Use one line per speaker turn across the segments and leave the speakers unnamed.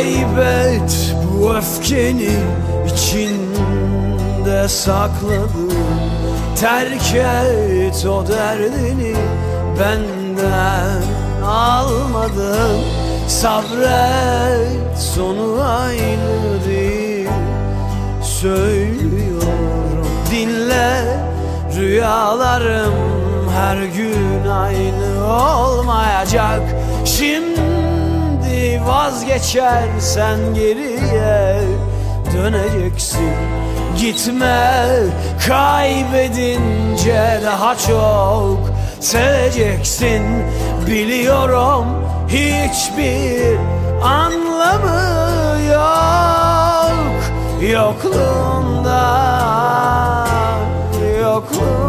Kaybet bu öfkeni içinde sakladın Terk et o derdini benden almadın. Sabret sonu aynı değil. Söylüyorum dinle. Rüyalarım her gün aynı olmayacak. Şimdi vazgeçersen geriye döneceksin. Gitme kaybedince daha çok seveceksin. Biliyorum hiçbir anlamı yok. Yokluğunda Yokluğunda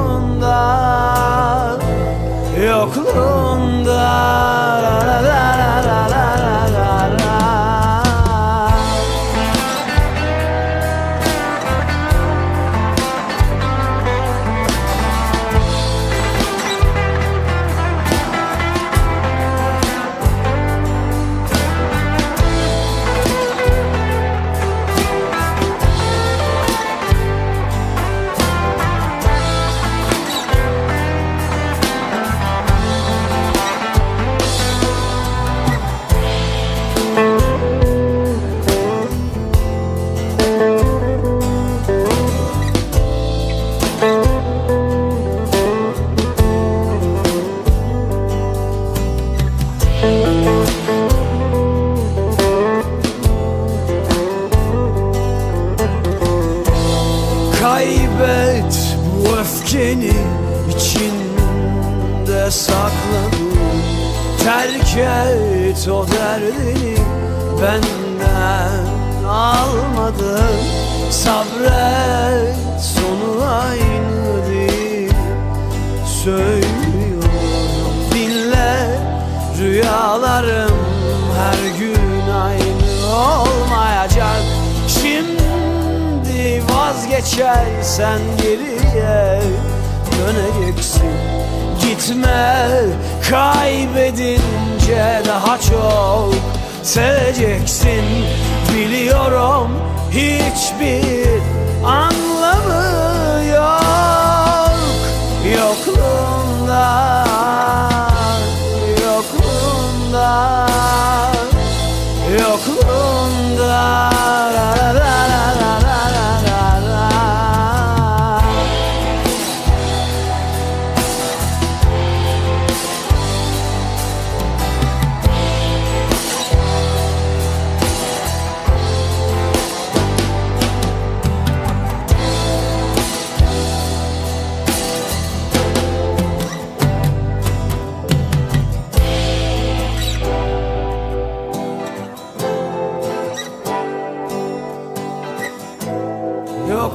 sakladın Terk et o derdini benden almadın. Sabret sonu aynı değil. Söylüyorum dinle. Rüyalarım her gün aynı olmayacak. Şimdi vazgeçersen geriye döneceksin Gitme kaybedince daha çok seveceksin. Biliyorum hiçbir